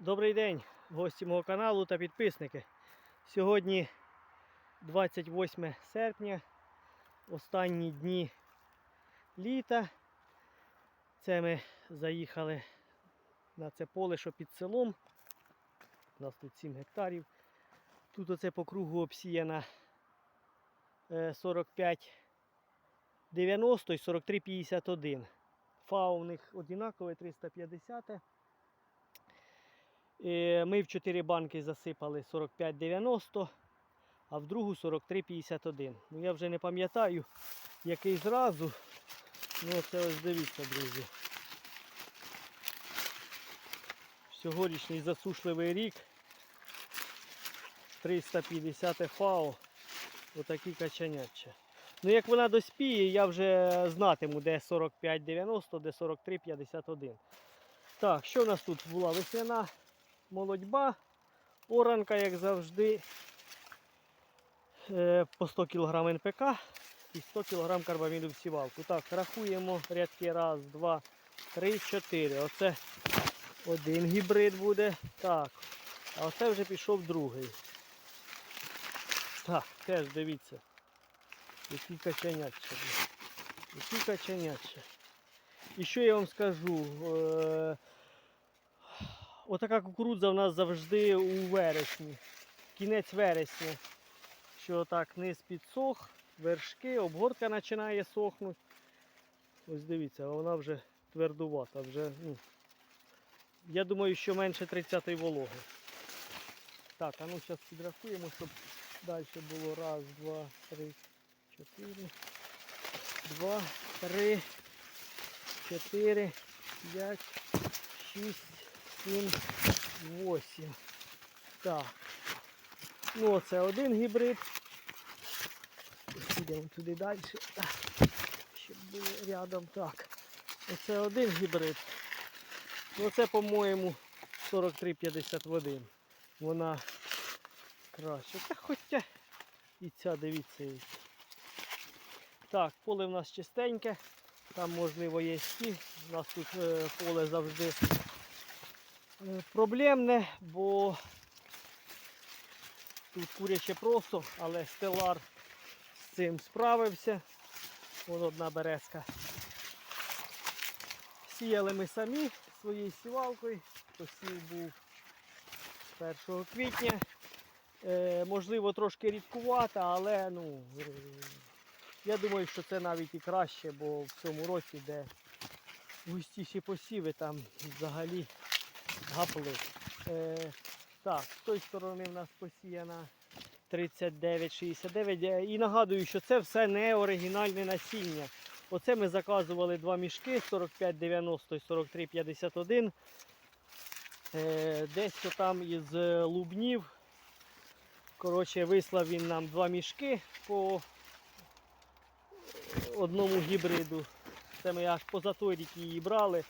Добрий день, гості мого каналу та підписники. Сьогодні 28 серпня, останні дні літа. Це ми заїхали на це поле, що під селом. У нас тут 7 гектарів. Тут оце по кругу обсіяна е, 45 90 і 43 51. Фау у них однакове 350. Ми в 4 банки засипали 45,90, а в другу 43,51. Ну я вже не пам'ятаю, який зразу. Ну це ось дивіться, друзі. Сьогоднішній засушливий рік. 350 ФАО. Отакі качаняча. Ну як вона доспіє, я вже знатиму, де 45,90, де 43,51. Так, що в нас тут була весняна молодьба, оранка, як завжди, е, по 100 кг НПК і 100 кг карбаміду в сівалку. Так, рахуємо рядки. Раз, два, три, чотири. Оце один гібрид буде. Так. А оце вже пішов другий. Так, теж дивіться. Які качаняча. Які качаняча. І що я вам скажу? Отака кукурудза в нас завжди у вересні. Кінець вересня. Що так низ підсох, вершки, обгортка починає сохнути. Ось дивіться, вона вже твердувата. Вже, ну, я думаю, що менше 30 вологи. Так, а ну зараз підрахуємо, щоб далі було. Раз, два, три, чотири. Два, три, чотири, п'ять, шість. 7, 8. Так. Ну, це один гібрид. Підемо туди далі. Щоб було рядом. Так. Оце один гібрид. Ну це, по-моєму, 43,51. Вона краще. Та хоча і ця, дивіться. які. Так, поле в нас чистеньке. Там можливо є сіль. У нас тут е, поле завжди проблемне, бо тут куряче просто, але стелар з цим справився. Вон одна березка. Сіяли ми самі своєю сівалкою. Посів був 1 квітня. Е, можливо, трошки рідкувата, але ну, е, я думаю, що це навіть і краще, бо в цьому році, де густіші посіви, там взагалі гапли. Е, так, з тої сторони в нас посіяна 39,69. Е, І нагадую, що це все не оригінальне насіння. Оце ми заказували два мішки 45,90 і 43,51. Е, десь то там із лубнів. Коротше, вислав він нам два мішки по одному гібриду. Це ми аж поза той її брали.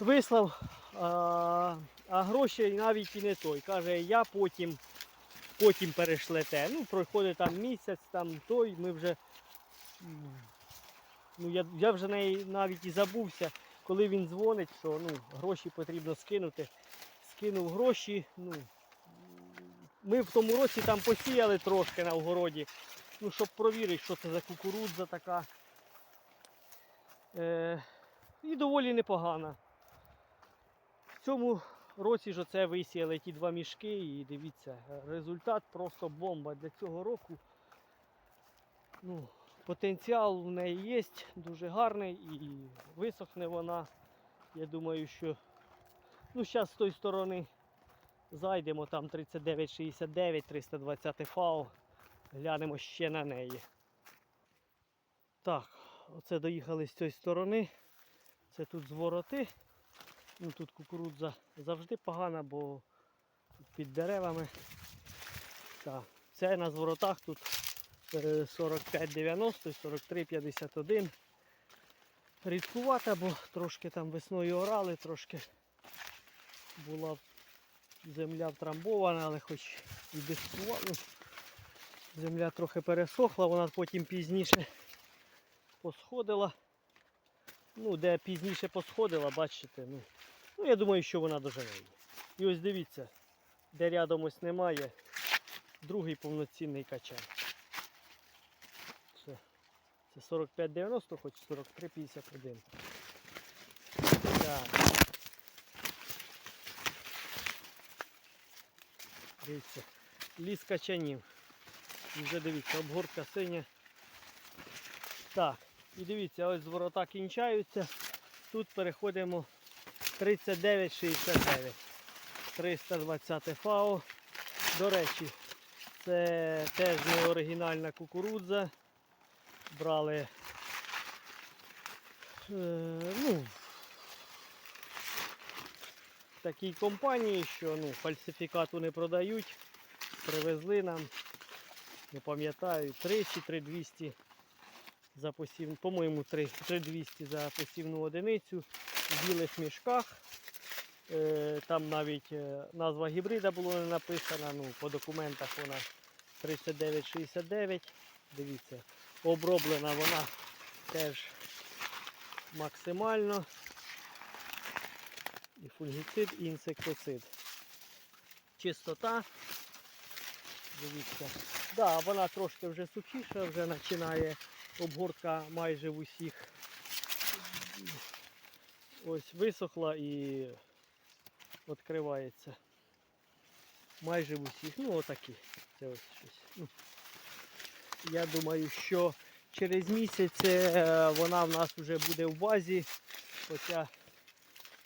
Вислав, а, а гроші навіть і не той. Каже, я потім потім перешлете. Ну, проходить там місяць, там той, ми вже. Ну, я, я вже навіть і забувся, коли він дзвонить, що ну, гроші потрібно скинути. Скинув гроші. Ну, ми в тому році там посіяли трошки на огороді, ну, щоб провірити, що це за кукурудза така. Е, і доволі непогана. В цьому році ж оце висіяли ті два мішки і дивіться, результат просто бомба для цього року. Ну, потенціал в неї є, дуже гарний і висохне вона. Я думаю, що ну, зараз з тої сторони зайдемо, там 39,69, 320 фау. Глянемо ще на неї. Так, оце доїхали з цієї сторони. Це тут звороти. Ну, тут кукурудза завжди погана, бо під деревами. Так, це на зворотах тут е, 45,90 43,51. Рідкувата, бо трошки там весною орали, трошки була земля втрамбована, але хоч і дискувала. Земля трохи пересохла, вона потім пізніше посходила. Ну, де пізніше посходила, бачите, ну, ну я думаю, що вона доживе. І ось дивіться, де рядом ось немає, другий повноцінний качан. Це, це 45,90, хоч 43,51. Так. Дивіться, ліс качанів. І вже дивіться, обгортка синя. Так, і дивіться, ось зворота кінчаються. Тут переходимо 39,69. 320 ФАО. До речі, це теж не оригінальна кукурудза. Брали е, ну, такій компанії, що ну, фальсифікату не продають. Привезли нам, не пам'ятаю, 3 чи 3200 за посів, по-моєму, 3 3200 за посівну одиницю в білих мішках. Е, Там навіть е, назва гібрида була не написана, ну, по документах вона 3969. Дивіться, оброблена вона теж максимально. І фунгіцид, і інсектицид. Чистота. Дивіться. Да, вона трошки вже сухіша, вже починає обгортка майже в усіх. Ось висохла і відкривається. Майже в усіх. Ну отакі. Це ось щось. Я думаю, що через місяць е, вона в нас вже буде в базі. Хоча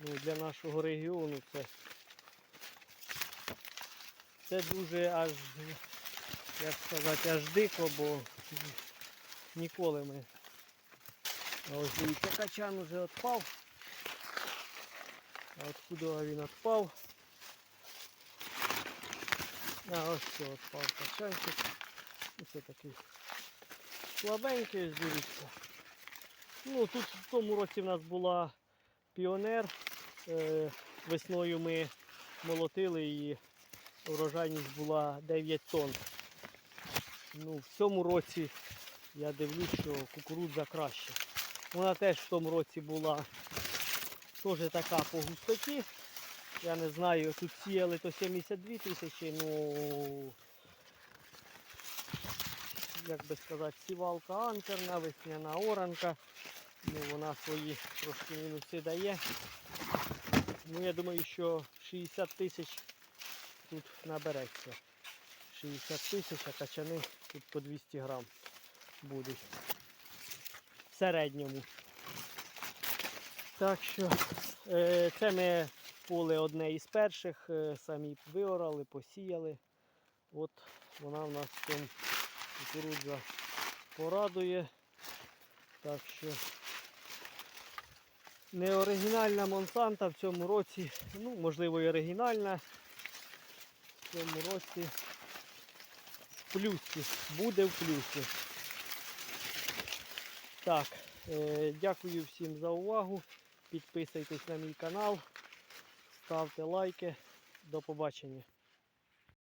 ну, для нашого регіону це, це дуже аж, як сказати, аж дико, бо ніколи ми. Ось дивіться, качан уже відпав. А откуда він відпав? А ось все, відпав качанчик. Ось такий слабенький, дивіться. Ну тут в тому році в нас була піонер. Е, весною ми молотили і урожайність була 9 тонн. Ну, в цьому році я дивлюсь, що кукурудза краще. Вона теж в тому році була теж така по густоті. Я не знаю, тут сіяли то 72 тисячі, ну як би сказати, сівалка анкерна, весняна оранка. Ну, вона свої трошки мінуси дає. Ну, я думаю, що 60 тисяч тут набереться. 60 тисяч, а качани тут по 200 грам будуть. В середньому. Так що е, це ми поле одне із перших, е, самі виорали, посіяли. От вона в нас цьому кукурудза порадує. Так що не оригінальна Монсанта в цьому році, ну можливо і оригінальна. В цьому році в плюсі, буде в плюсі. Так, е, дякую всім за увагу. Підписуйтесь на мій канал, ставте лайки. До побачення.